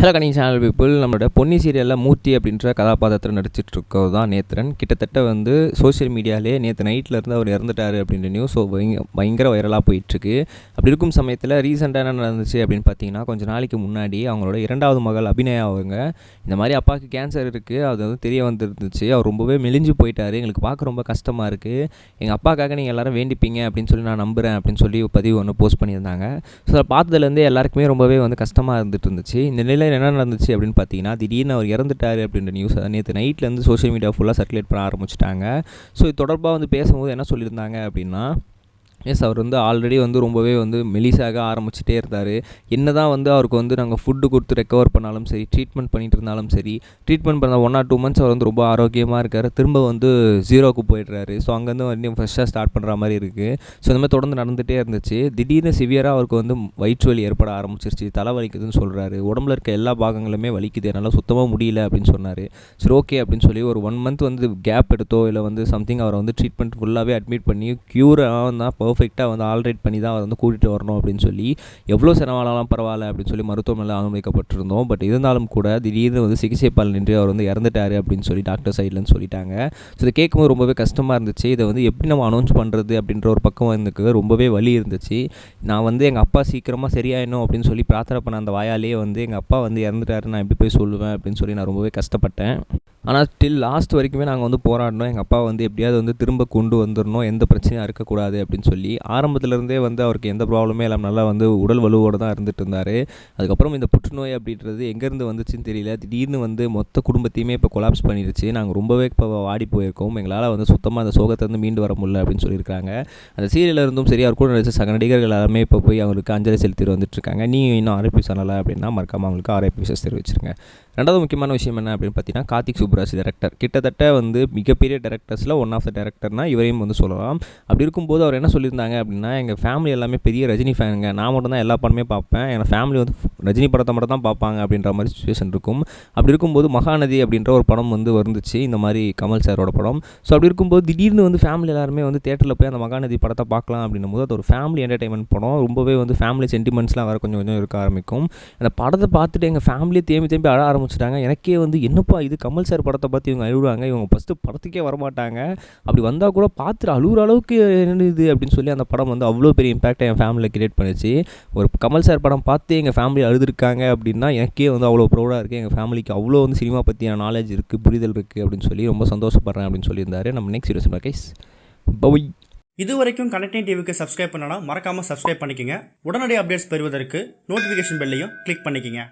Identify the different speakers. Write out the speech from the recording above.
Speaker 1: Hello கணிங் channel people நம்மளோட பொன்னி சீரியலில் மூர்த்தி அப்படின்ற கதாபாத்திரத்தில் நடிச்சிட்டு இருக்கவர் தான் நேத்திரன். கிட்டத்தட்ட வந்து சோஷியல் மீடியாலே நேற்று நைட்டில் இருந்து அவர் இறந்துட்டார் அப்படின்ற நியூஸ் ஸோ பயங்கர வைரலாக போயிட்டுருக்கு. அப்படி இருக்கும் சமயத்தில் ரீசெண்டாக என்ன நடந்துச்சு அப்படின்னு பார்த்தீங்கன்னா கொஞ்சம் நாளைக்கு முன்னாடி அவங்களோட இரண்டாவது மகள் அபிநயா அவங்க இந்த மாதிரி அப்பாவுக்கு கேன்சர் இருக்குது அது வந்து தெரிய வந்துருந்துச்சு. அவர் ரொம்பவே மெலிஞ்சு போயிட்டார். எங்களுக்கு பார்க்க ரொம்ப கஷ்டமாக இருக்குது எங்கள் அப்பாக்காக நீங்கள் எல்லோரும் வேண்டிப்பீங்க அப்படின்னு சொல்லி நான் நம்புகிறேன் அப்படின்னு சொல்லி பதிவு ஒன்று போஸ்ட் பண்ணியிருந்தாங்க. ஸோ அதை பார்த்ததுலேருந்தே எல்லாருக்குமே ரொம்பவே வந்து கஷ்டமாக இருந்துட்டு இருந்துச்சு. இந்த நிலையில் என்ன நடந்துச்சு அப்படின்னு பார்த்தீங்கன்னா திடீர்னு அவர் இறந்துட்டார் அப்படின்ற நியூஸ் நேற்று நைட்லேருந்து சோஷியல் மீடியா ஃபுல்லாக சர்க்குலேட் பண்ண ஆரம்பிச்சிட்டாங்க. ஸோ இது தொடர்பாக வந்து பேசும்போது என்ன சொல்லியிருந்தாங்க அப்படின்னா எஸ் அவர் வந்து ஆல்ரெடி வந்து ரொம்பவே வந்து மெலிசாக ஆரம்பிச்சிட்டே இருந்தார். என்ன தான் வந்து அவருக்கு வந்து நாங்கள் ஃபுட்டு கொடுத்து ரெக்கவர் பண்ணாலும் சரி ட்ரீட்மெண்ட் பண்ணிட்டு இருந்தாலும் சரி ட்ரீட்மெண்ட் பண்ண ஒன் ஆர் டூ மந்த்ஸ் அவர் வந்து ரொம்ப ஆரோக்கியமாக இருக்கார். திரும்ப வந்து ஜீரோவுக்கு போயிடுறாரு. ஸோ அங்கேருந்து வந்து ஃப்ரெஷ்ஷாக ஸ்டார்ட் பண்ணுற மாதிரி இருக்குது ஸோ இந்த மாதிரி தொடர்ந்து நடந்துகிட்டே இருந்துச்சு. திடீர்னு சிவியராக அவருக்கு வந்து வயிற்று வலி ஏற்பட ஆரம்பிச்சிருச்சு. தலை வலிக்குதுன்னு சொல்கிறாரு உடம்புல இருக்க எல்லா பாகங்களுமே வலிக்குது. என்னால் சுத்தமாக முடியல அப்படின்னு சொன்னார். சரி ஓகே அப்படின்னு சொல்லி ஒரு ஒன் மந்த் வந்து கேப் எடுத்தோ இல்லை வந்து சம்திங் அவரை வந்து ட்ரீட்மெண்ட் ஃபுல்லாகவே அட்மிட் பண்ணி க்யூராக தான் பர்ஃபெக்டாக வந்து ஆல்ரேட் பண்ணி தான் அவர் வந்து கூட்டிகிட்டு வரணும் அப்படின்னு சொல்லி எவ்வளோ செலவானாலும் பரவாயில்ல அப்படின்னு சொல்லி மருத்துவமனையில் அனுமதிக்கப்பட்டிருந்தோம். பட் இருந்தாலும் கூட திடீர்னு வந்து சிகிச்சை பலனின்றி அவர் வந்து இறந்துட்டார் அப்படின்னு சொல்லி டாக்டர் சைட்லன்னு சொல்லிட்டாங்க. ஸோ இதை கேட்கும்போது ரொம்பவே கஷ்டமாக இருந்துச்சு. இதை வந்து எப்படி நம்ம அனௌன்ஸ் பண்ணுறது அப்படின்ற ஒரு பக்கம் இருந்துக்கு ரொம்பவே வலி இருந்துச்சு. நான் வந்து எங்கள் அப்பா சீக்கிரமாக சரியாயிடணும் அப்படின்னு சொல்லி பிரார்த்தனை பண்ண அந்த வாயாலேயே வந்து எங்கள் அப்பா வந்து இறந்துட்டாரு நான் எப்படி போய் சொல்லுவேன் அப்படின்னு சொல்லி நான் ரொம்பவே கஷ்டப்பட்டேன். ஆனால் ஸ்டில் லாஸ்ட் வரைக்குமே நாங்கள் வந்து போராடினோம் எங்கள் அப்பா வந்து எப்படியாவது வந்து திரும்ப கொண்டு வந்துடணும் எந்த பிரச்சனையும் இருக்கக்கூடாது அப்படின்னு சொல்லி ஆரம்பத்துலேருந்தே வந்து அவருக்கு எந்த ப்ராப்ளமே இல்லாமல் நல்லா வந்து உடல் வலுவோடு தான் இருந்துட்டு இருந்தார். அதுக்கப்புறம் இந்த புற்றுநோய் அப்படின்றது எங்கேருந்து வந்துச்சுன்னு தெரியல. திடீர்னு வந்து மொத்த குடும்பத்தையுமே இப்போ கொலாப்ஸ் பண்ணிடுச்சு. நாங்கள் ரொம்பவே இப்போ வாடி போயிருக்கோம். எங்களால் வந்து சுத்தமாக அந்த சோகத்திலேருந்து மீண்டு வர முடியல அப்படின்னு சொல்லியிருக்காங்க. அந்த சீரியலில் இருந்தும் சரி அவர் கூட நடிச்ச சக நடிகர்கள் எல்லாருமே இப்போ போய் அவங்களுக்கு அஞ்சலி செலுத்திட்டு வந்துட்டுருக்காங்க நீ இன்னும் ஆர்ஐபி சொல்லலை அப்படின்னா மறக்காமல் அவங்களுக்கு ஆர்ஐபி விஷஸ் தெரிவிச்சிருங்க. ரெண்டாவது முக்கியமான விஷயம் என்ன அப்படின்னு பார்த்தீங்கன்னா கார்த்திக் சுப்ராஜ் டேரக்டர் கிட்டத்தட்ட வந்து மிகப்பெரிய டேரக்டர்ஸில் ஒன் ஆஃப் த டேரக்டர்னா இவரையும் வந்து சொல்லலாம். அப்படி இருக்கும்போது அவர் என்ன சொல்லியிருந்தாங்க அப்படின்னா எங்கள் ஃபேமிலி எல்லாமே பெரிய ரஜினி ஃபேனுங்க நான் மட்டும் தான் எல்லா படமே பார்ப்பேன். எங்கள் ஃபேமிலி வந்து ரஜினி படத்தை மட்டும் தான் பார்ப்பாங்க அப்படின்ற மாதிரி சுச்சுவேஷன் இருக்கும். அப்படி இருக்கும்போது மகாநதி அப்படின்ற ஒரு படம் வந்து வந்துச்சு இந்த மாதிரி கமல் சாரோட படம். ஸோ அப்படி இருக்கும்போது திடீர்னு வந்து ஃபேமிலி எல்லாருமே வந்து தேட்டரில் போய் அந்த மகாநதி படத்தை பார்க்கலாம் அப்படின்னும் போது அது ஒரு ஃபேமிலி என்டர்டைன்மெண்ட் படம். ரொம்பவே வந்து ஃபேமிலி சென்டிமெண்ட்ஸ்லாம் வர கொஞ்சம் கொஞ்சம் இருக்க ஆரம்பிக்கும். அந்த படத்தை பார்த்துட்டு எங்கள் ஃபேமிலியை தேம்பி தேம்பி அழ ஆரம்பிச்சிட்டாங்க. எனக்கே வந்து என்னப்பா இது கமல் சார் படத்தை பார்த்து இவங்க அழுகுறாங்க? இவங்க ஃபஸ்ட்டு படத்துக்கே வரமாட்டாங்க. அப்படி வந்தால் கூட பார்த்துட்டு அழுகுற அளவுக்கு என்ன இது? அப்படின்னு சொல்லி அந்த படம் வந்து அவ்வளோ பெரிய இம்பாக்டை என் ஃபேமிலியில் கிரியேட் பண்ணிச்சு. ஒரு கமல் சார் படம் பார்த்து எங்கள் ஃபேமிலி அழுதுருக்காங்க அப்படின்னா எனக்கே வந்து அவ்வளோ ப்ரௌடாக இருக்குது எங்கள் ஃபேமிலிக்கு அவ்வளோ வந்து சினிமா பற்றியான நாலேஜ் இருக்குது புரிதல் இருக்குது அப்படின்னு சொல்லி ரொம்ப சந்தோஷப்படுறேன் அப்படின்னு சொல்லியிருந்தாரு. நம்ம நெக்ஸ்ட் வீடியோஸ் கைஸ் பவை
Speaker 2: இது வரைக்கும் கனெக்டிங் டிவிக்கு சப்ஸ்கிரைப் பண்ணனா மறக்காமல் சப்ஸ்கிரைப் பண்ணிக்கங்க. உடனடி அப்டேட்ஸ் பெறுவதற்கு நோட்டிஃபிகேஷன் பெல்லையும் கிளிக் பண்ணிக்கங்க.